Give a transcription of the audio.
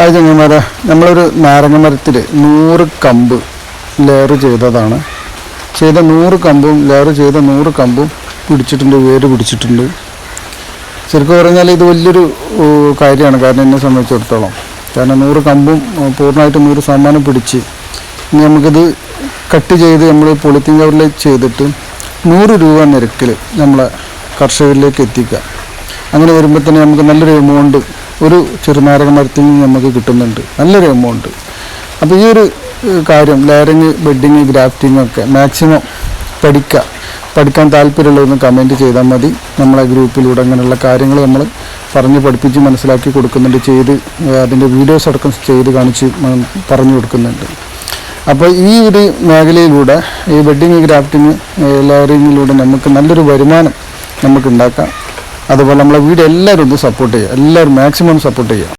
അത് ചങ്ങന്മാരെ നമ്മളൊരു നാരങ്ങ മരത്തിൽ നൂറ് കമ്പ് ലെയർ ചെയ്തതാണ്. ചെയ്ത നൂറ് കമ്പും ലെയർ ചെയ്ത നൂറ് കമ്പും പിടിച്ചിട്ടുണ്ട് വേര് പിടിച്ചിട്ടുണ്ട്. ശരിക്കും പറഞ്ഞാൽ ഇത് വലിയൊരു കാര്യമാണ്. കാരണം എന്നെ സംബന്ധിച്ചിടത്തോളം. കാരണം നൂറ് കമ്പും പൂർണമായിട്ട് നൂറ് ശതമാനം പിടിച്ച് ഇനി നമുക്കിത് കട്ട് ചെയ്ത് നമ്മൾ പൊളിത്തീൻ കവറിൽ ചെയ്തിട്ട് നൂറ് രൂപ നിരക്കിൽ നമ്മളെ കർഷകരിലേക്ക് എത്തിക്കുക. അങ്ങനെ വരുമ്പോൾ തന്നെ നമുക്ക് നല്ലൊരു എമൗണ്ട് ഒരു ചെറുനാരക മരത്തിൽ നിന്ന് നമുക്ക് കിട്ടുന്നുണ്ട്. നല്ലൊരു എമൗണ്ട് അപ്പോൾ ഈ ഒരു കാര്യം ലയറിങ് ബെഡിങ് ഗ്രാഫ്റ്റിംഗ് ഒക്കെ മാക്സിമം പഠിക്കുക പഠിക്കാൻ താല്പര്യമുള്ളതൊന്ന് കമന്റ് ചെയ്താൽ മതി. നമ്മളെ ഗ്രൂപ്പിലൂടെ അങ്ങനെയുള്ള കാര്യങ്ങൾ നമ്മൾ പറഞ്ഞ് പഠിപ്പിച്ച് മനസ്സിലാക്കി കൊടുക്കുന്നുണ്ട്. ചെയ്ത് അതിന്റെ വീഡിയോസ് അടക്കം ചെയ്ത് കാണിച്ച് പറഞ്ഞു കൊടുക്കുന്നുണ്ട്. അപ്പോൾ ഈ ഒരു മേഖലയിലൂടെ ഈ വെഡ്ഡിങ് ഗ്രാഫ്റ്റിങ് ലെയറിങ്ങിലൂടെ നമുക്ക് നല്ലൊരു വരുമാനം നമുക്ക് ഉണ്ടാക്കാം. അതുപോലെ നമ്മളെ വീഡിയോ എല്ലാവരും ഒന്ന് സപ്പോർട്ട് ചെയ്യുക. എല്ലാവരും മാക്സിമം സപ്പോർട്ട് ചെയ്യുക.